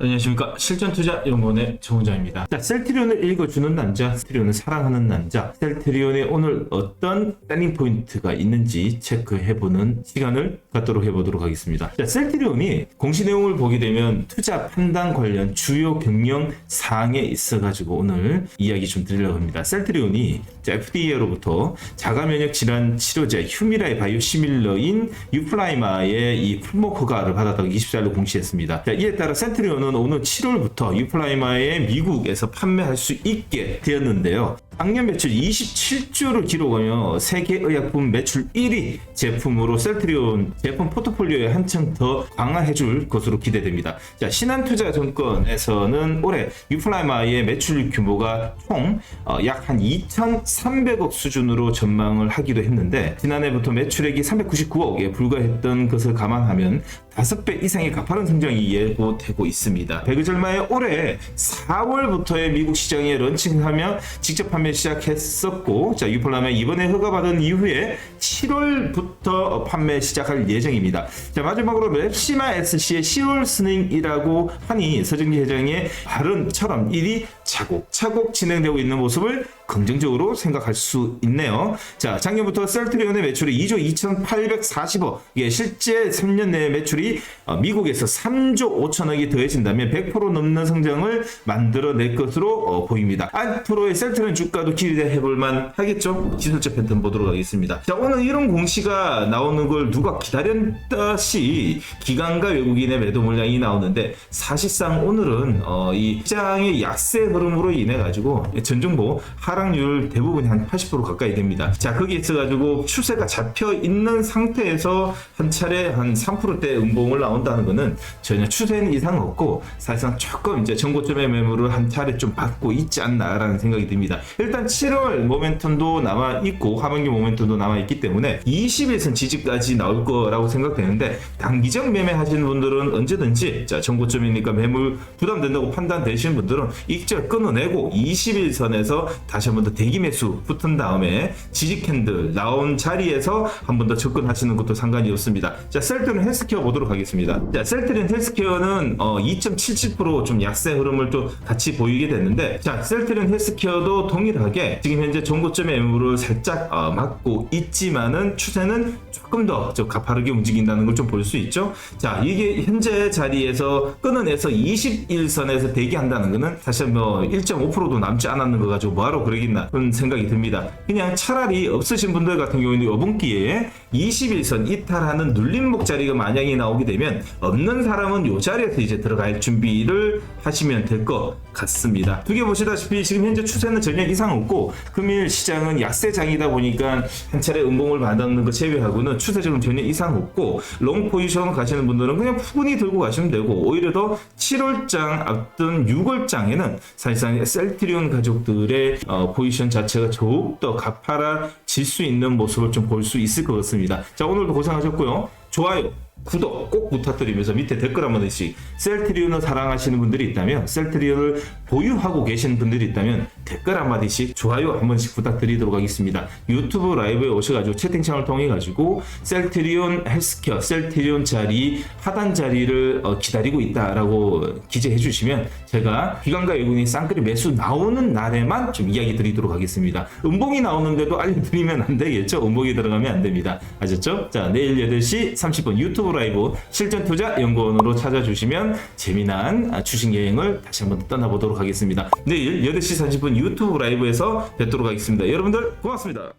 안녕하십니까. 실전투자 연구원의 정원장입니다. 자, 셀트리온을 읽어주는 남자 셀트리온을 사랑하는 남자. 셀트리온에 오늘 어떤 딸린 포인트가 있는지 체크해보는 시간을 갖도록 해보도록 하겠습니다. 자, 셀트리온이 공시 내용을 보게 되면 투자 판단 관련 주요 경영 사항에 있어 가지고 오늘 이야기 좀 드리려고 합니다. 셀트리온이 FDA로부터 자가 면역 질환 치료제 휴미라의 바이오 시밀러인 유플라이마의 이 풀목 허가를 받았다고 24일로 공시했습니다. 자, 이에 따라 센트리온은 오늘 7월부터 유플라이마의 미국에서 판매할 수 있게 되었는데요. 작년 매출 27조를 기록하며 세계 의약품 매출 1위 제품으로 셀트리온 제품 포트폴리오에 한층 더 강화해 줄 것으로 기대됩니다. 자, 신한투자증권에서는 올해 유플라이마의 매출 규모가 총 어, 약한 2,300억 수준으로 전망을 하기도 했는데 지난해부터 매출액이 399억에 불과했던 것을 감안하면 5배 이상의 가파른 성장이 예고되고 있습니다. 백의절마에 올해 4월부터의 미국 시장에 런칭하며 직접 판매 시작했었고, 자, 유플라면 이번에 허가받은 이후에 7월부터 판매 시작할 예정입니다. 자, 마지막으로 랩시마 SC의 10월 스닝이라고 하니 서정기 회장의 발언처럼 일이 차곡차곡 진행되고 있는 모습을 긍정적으로 생각할 수 있네요. 자, 작년부터 셀트리온의 매출이 2조 2,840억, 이게 실제 3년 내 매출이 어, 미국에서 3조 5천억이 더해진다면 100% 넘는 성장을 만들어낼 것으로 어, 보입니다. 앞으로의 셀트리온 주가도 기대해볼 만 하겠죠? 기술적 패턴 보도록 하겠습니다. 자, 오늘 이런 공시가 나오는 걸 누가 기다렸다시 기관과 외국인의 매도 물량이 나오는데 사실상 오늘은 어, 이 시장의 약세 흐름으로 인해 가지고 전정보 하락률 대부분이 한 80% 가까이 됩니다. 자, 거기에 있어 가지고 추세가 잡혀 있는 상태에서 한 차례 한 3%대 음봉을 나온다는 거는 전혀 추세는 이상 없고 사실상 조금 이제 전고점의 매물을 한 차례 좀 받고 있지 않나라는 생각이 듭니다. 일단 7월 모멘텀도 남아 있고 하반기 모멘텀도 남아 있기 때문에 20일선 지지까지 나올 거라고 생각되는데 단기적 매매 하시는 분들은 언제든지 자 전고점이니까 매물 부담된다고 판단되시는 분들은 익절 끊어내고 20일선에서 다시 한번 더 대기 매수 붙은 다음에 지지 캔들 나온 자리에서 한 번 더 접근하시는 것도 상관이 없습니다. 자 셀트리온 헬스케어 보도록 하겠습니다. 자 셀트리온 헬스케어는 어, 2.77%좀 약세 흐름을 또 같이 보이게 됐는데 자 셀트리온 헬스케어도 동일하게 지금 현재 전고점의 매물을 살짝 어, 막고 있지만은 추세는 조금 더 좀 가파르게 움직인다는 걸 좀 볼 수 있죠. 자 이게 현재 자리에서 끊어내서 21선에서 대기한다는 거는 사실 뭐 1.5%도 남지 않았는 거 가지고 뭐하러 그러겠나 그런 생각이 듭니다. 그냥 차라리 없으신 분들 같은 경우에는 이번 기회에 21선 이탈하는 눌림목 자리가 만약에 나오게 되면 없는 사람은 이 자리에서 이제 들어갈 준비를 하시면 될 것 같습니다. 두 개 보시다시피 지금 현재 추세는 전혀 이상 없고 금일 시장은 약세장이다 보니까 한 차례 음봉을 받는 거 제외하고는 추세적으로 전혀 이상 없고 롱 포지션 가시는 분들은 그냥 푸근히 들고 가시면 되고 오히려 더 7월장 앞둔 6월장에는 사실상 셀트리온 가족들의 어, 포지션 자체가 더욱 더 가파라질 수 있는 모습을 좀 볼 수 있을 것 같습니다. 자 오늘도 고생하셨고요. 좋아요. 구독 꼭 부탁드리면서 밑에 댓글 한 번씩 셀트리온을 사랑하시는 분들이 있다면 셀트리온을 보유하고 계시는 분들이 있다면 댓글 한 마디씩 좋아요 한 번씩 부탁드리도록 하겠습니다. 유튜브 라이브에 오셔가지고 채팅창을 통해 가지고 셀트리온 헬스케어 셀트리온 자리 하단 자리를 어, 기다리고 있다라고 기재해 주시면 제가 기관과 외국인 쌍끌이 매수 나오는 날에만 좀 이야기 드리도록 하겠습니다. 음봉이 나오는데도 알려드리면 안 되겠죠? 음봉이 들어가면 안 됩니다. 아셨죠? 자 내일 8시 30분 유튜브 라이브 실전 투자 연구원으로 찾아주시면 재미난 아, 주식 여행을 다시 한번 떠나보도록 하겠습니다. 내일 8시 30분 유튜브 라이브에서 뵙도록 하겠습니다. 여러분들 고맙습니다.